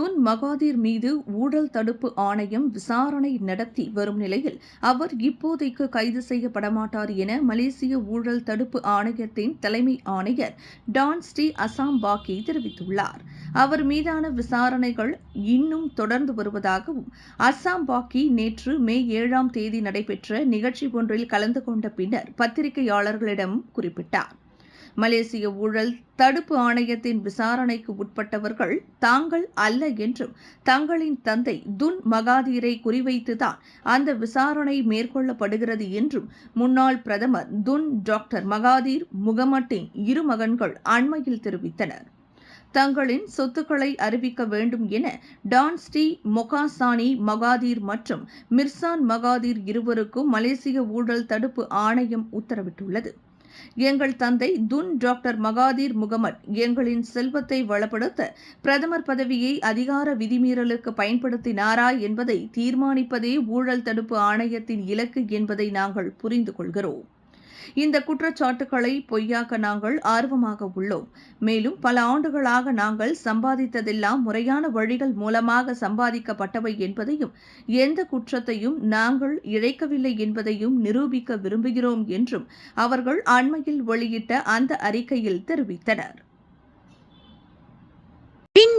Mahathir மீது ஊழல் தடுப்பு ஆணையம் விசாரணை நடத்தி வரும் நிலையில் அவர் இப்போதைக்கு கைது செய்யப்படமாட்டார் என மலேசிய ஊழல் தடுப்பு ஆணையத்தின் தலைமை ஆணையர் டான் ஸ்ரீ அசாம் பாக்கி தெரிவித்துள்ளார். அவர் மீதான விசாரணைகள் இன்னும் தொடர்ந்து வருவதாகவும் அசாம் பாக்கி நேற்று மே ஏழாம் தேதி நடைபெற்ற நிகழ்ச்சி ஒன்றில் கலந்து கொண்ட பின்னர் பத்திரிகையாளர்களிடம் குறிப்பிட்டார். மலேசிய ஊழல் தடுப்பு ஆணையத்தின் விசாரணைக்கு உட்பட்டவர்கள் தாங்கள் அல்ல என்றும் தங்களின் தந்தை துன் மகாதீரை குறிவைத்துதான் அந்த விசாரணை மேற்கொள்ளப்படுகிறது என்றும் முன்னாள் பிரதமர் துன் டாக்டர் மகாதீர் முகமட்டின் இரு மகன்கள் அண்மையில் தெரிவித்தனர். தங்களின் சொத்துக்களை அறிவிக்க வேண்டும் என டான்ஸ்டி மொகாசானி மகாதீர் மற்றும் மிர்சான் மகாதீர் இருவருக்கும் மலேசிய ஊழல் தடுப்பு ஆணையம் உத்தரவிட்டுள்ளது. எங்கள் தந்தை துன் டாக்டர் மகாதீர் முகமட் எங்களின் செல்வத்தை வளப்படுத்த பிரதமர் பதவியை அதிகார விதிமீறலுக்கு பயன்படுத்தினாரா என்பதை தீர்மானிப்பதே ஊழல் தடுப்பு ஆணையத்தின் இலக்கு என்பதை நாங்கள் புரிந்து கொள்கிறோம். இந்த குற்றச்சாட்டுகளை பொய்யாக்க நாங்கள் ஆர்வமாக உள்ளோம். மேலும் பல ஆண்டுகளாக நாங்கள் சம்பாதித்ததெல்லாம் முறையான வழிகள் மூலமாக சம்பாதிக்கப்பட்டவை என்பதையும் எந்த குற்றத்தையும் நாங்கள் இழைக்கவில்லை என்பதையும் நிரூபிக்க விரும்புகிறோம் என்றும் அவர்கள் அண்மையில் வெளியிட்ட அந்த அறிக்கையில் தெரிவித்தனர்.